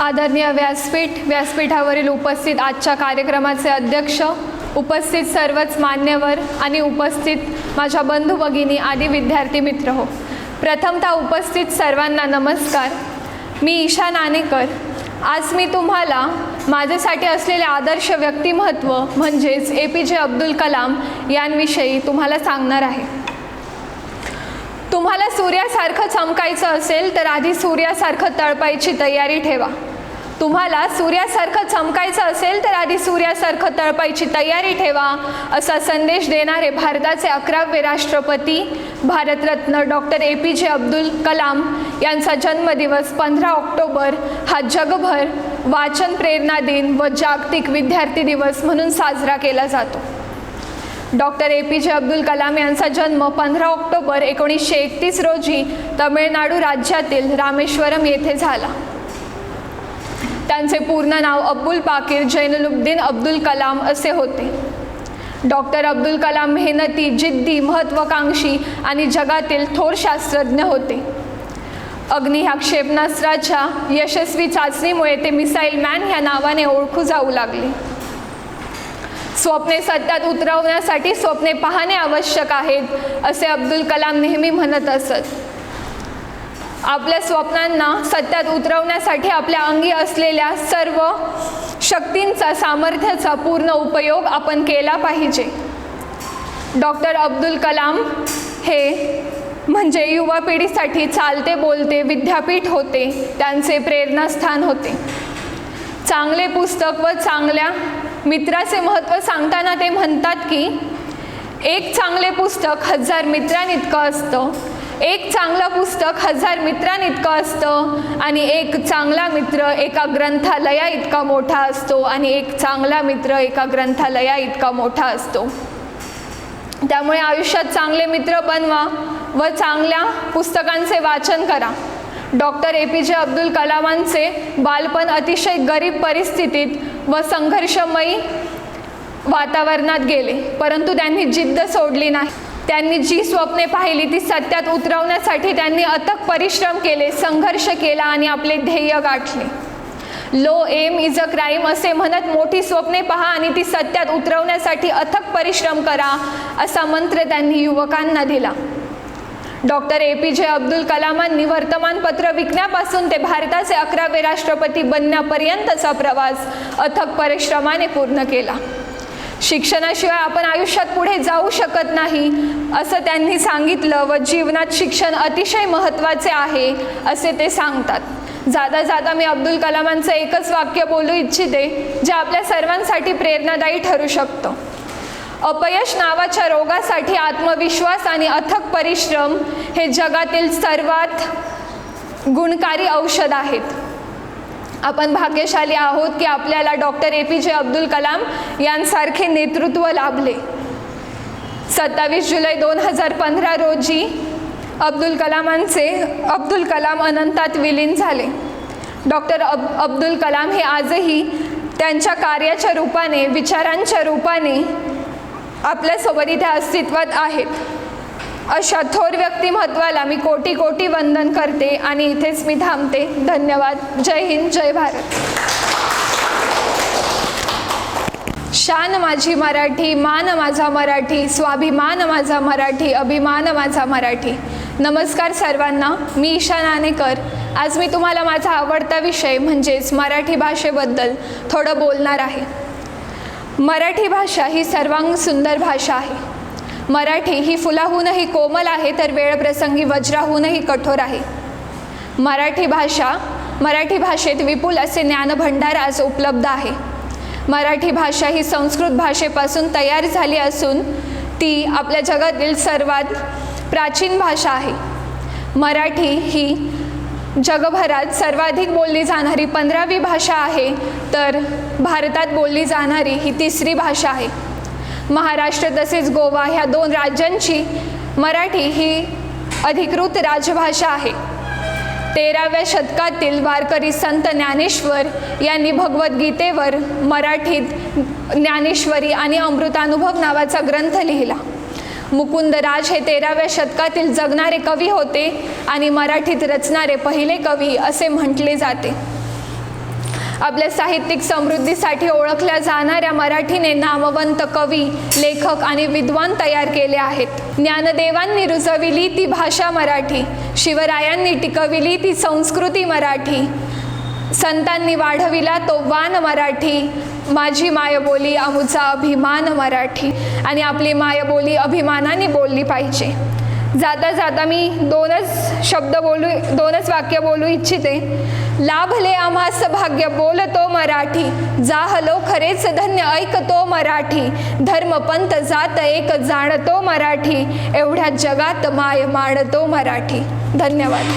आदरणीय व्यासपीठ व्यासपीठावरील उपस्थित आजच्या कार्यक्रमाचे अध्यक्ष उपस्थित सर्वच मान्यवर आणि उपस्थित माझ्या बंधू भगिनी आदी विद्यार्थी मित्र हो. प्रथमतः उपस्थित सर्वांना नमस्कार. मी ईशा नानेकर आज मी तुम्हाला माझ्यासाठी असलेले आदर्श व्यक्तिमत्व म्हणजेच ए पी जे अब्दुल कलाम यांविषयी तुम्हाला सांगणार आहे. तुम्हाला सूर्यासारखं चमकायचं असेल तर आधी सूर्यासारखं तळपायची तयारी ठेवा. तुम्हाला सूर्यासारखं चमकायचं असेल तर आधी सूर्यासारखं तळपायची तयारी ठेवा असा संदेश देणारे भारताचे अकरावे राष्ट्रपती Bharat Ratna doctor A P J Abdul Kalam यांचा जन्मदिवस पंधरा ऑक्टोबर हा जगभर वाचन प्रेरणा दिन व जागतिक विद्यार्थी दिवस म्हणून साजरा केला जातो. Doctor A P J Abdul Kalam यांचा जन्म पंधरा ऑक्टोबर एकोणीसशे एकतीस रोजी तमिळनाडू राज्यातील रामेश्वरम येथे झाला. त्यांचे पूर्ण नाव अब्दुल पाकीर जैनुलुद्दीन अब्दुल कलाम असे होते. डॉक्टर अब्दुल कलाम मेहनती जिद्दी महत्त्वाकांक्षी आणि जगातील थोर शास्त्रज्ञ होते. अग्नी ह्या क्षेपणास्त्राच्या यशस्वी चाचणीमुळे ते मिसाईल मॅन ह्या नावाने ओळखू जाऊ लागले. स्वप्ने सत्यात उतरवण्यासाठी स्वप्ने पाहणे आवश्यक आहेत असे अब्दुल कलाम नेहमी म्हणत असत. आपल्या स्वप्नांना सत्यात उतरवण्यासाठी आपल्या अंगी असलेल्या सर्व शक्तींचा सामर्थ्याचा पूर्ण उपयोग आपण केला पाहिजे. डॉक्टर अब्दुल कलाम हे म्हणजे युवा पिढीसाठी चालते बोलते विद्यापीठ होते त्यांचे प्रेरणास्थान होते. चांगले पुस्तक व चांगल्या मित्राचे महत्त्व सांगताना ते म्हणतात की एक चांगले पुस्तक हजार मित्रांइतकं असतं एक चांगलं पुस्तक हजार मित्रांइतकं असतं आणि एक चांगला मित्र एका ग्रंथालया इतका मोठा असतो आणि एक चांगला मित्र एका ग्रंथालया इतका मोठा असतो. त्यामुळे आयुष्यात चांगले मित्र बनवा व चांगल्या पुस्तकांचे वाचन करा. Doctor A P J Abdul कलामांचे बालपण अतिशय गरीब परिस्थितीत व संघर्षमयी वातावरणात गेले परंतु त्यांनी जिद्द सोडली नाही. त्यांनी जी स्वप्ने पाहिली ती सत्यात उतरवण्यासाठी त्यांनी अथक परिश्रम केले संघर्ष केला आणि आपले ध्येय गाठले. Low aim is a crime असे म्हणत मोठी स्वप्ने पहा आणि ती सत्यात उतरवण्यासाठी अथक परिश्रम करा असा मंत्र त्यांनी युवकांना दिला. Doctor A. P. J. Abdul कलामांनी वर्तमानपत्र विकण्यापासून ते भारताचे अकरावे राष्ट्रपती बनण्यापर्यंतचा प्रवास अथक परिश्रमाने पूर्ण केला. शिक्षणाशिवाय आपण आयुष्यात पुढे जाऊ शकत नाही असं त्यांनी सांगितलं व जीवनात शिक्षण अतिशय महत्त्वाचे आहे असे ते सांगतात. जाता जाता मी अब्दुल कलामांचं एकच वाक्य बोलू इच्छिते जे आपल्या सर्वांसाठी प्रेरणादायी ठरू शकतं. अपयश नावाच्या रोगासाठी आत्मविश्वास आणि अथक परिश्रम हे जगातील सर्वात गुणकारी औषध आहेत. आपण भाग्यशाली आहोत की आपल्याला doctor A P J Abdul Kalam यांसारखे नेतृत्व लाभले. सत्तावीस जुलै दोन हजार पंधरा रोजी अब्दुल कलामांचे अब्दुल कलाम अनंतात विलीन झाले. डॉक्टर अब अब्दुल कलाम हे आजही त्यांच्या कार्याच्या रूपाने विचारांच्या रूपाने आपल्यासोबत इथे अस्तित्वात आहेत. अशा थोर व्यक्तिमत्वाला मी कोटी कोटी वंदन करते आणि इथेच मी थांबते. धन्यवाद. जय हिंद जय भारत. शान माझी मराठी मान माझा मराठी स्वाभिमान माझा मराठी अभिमान माझा मराठी. नमस्कार सर्वांना मी ईशा नानेकर आज मी तुम्हाला माझा आवडता विषय म्हणजेच मराठी भाषेबद्दल थोडं बोलणार आहे. मराठी भाषा ही सर्वांग सुंदर भाषा आहे. मराठी ही फुलाहूनही कोमल आहे तर वेळप्रसंगी वज्राहूनही कठोर आहे. मराठी भाषा मराठी भाषेत विपुल असे ज्ञानभंडार आज उपलब्ध आहे. मराठी भाषा ही संस्कृत भाषेपासून तयार झाली असून ती आपल्या जगातील सर्वात प्राचीन भाषा आहे. मराठी ही जगभरात सर्वाधिक बोलली जाणारी पंधरावी भाषा आहे तर भारतात बोलली जाणारी ही तिसरी भाषा आहे. महाराष्ट्र तसेच गोवा ह्या दोन राज्यांची मराठी ही अधिकृत राजभाषा आहे. तेराव्या शतकातील वारकरी संत ज्ञानेश्वर यांनी भगवद्गीतेवर मराठीत ज्ञानेश्वरी आणि अमृतानुभव नावाचा ग्रंथ लिहिला. मुकुंदराज हे तेराव्या शतकातील जगणारे कवी होते आणि मराठीत रचणारे पहिले कवी असे म्हटले जाते. आपल्या साहित्यिक समृद्धीसाठी ओळखल्या जाणाऱ्या मराठीने नामवंत कवी लेखक आणि विद्वान तयार केले आहेत. ज्ञानदेवांनी रुजविली ती भाषा मराठी शिवरायांनी टिकविली ती संस्कृती मराठी संतांनी वाढविला तो वान मराठी माझी मायबोली आमचा अभिमान मराठी आणि आपली मायबोली अभिमानाने बोलली पाहिजे. जाता जाता मी दोनच शब्द बोलू दोनच वाक्य बोलू इच्छिते. लाभले आम्हास भाग्य बोलतो मराठी. जाहलो खरेच धन्य ऐकतो मराठी. धर्मपंथ जात एक जाणतो मराठी. एवढ्या जगात माय मांडतो मराठी. धन्यवाद.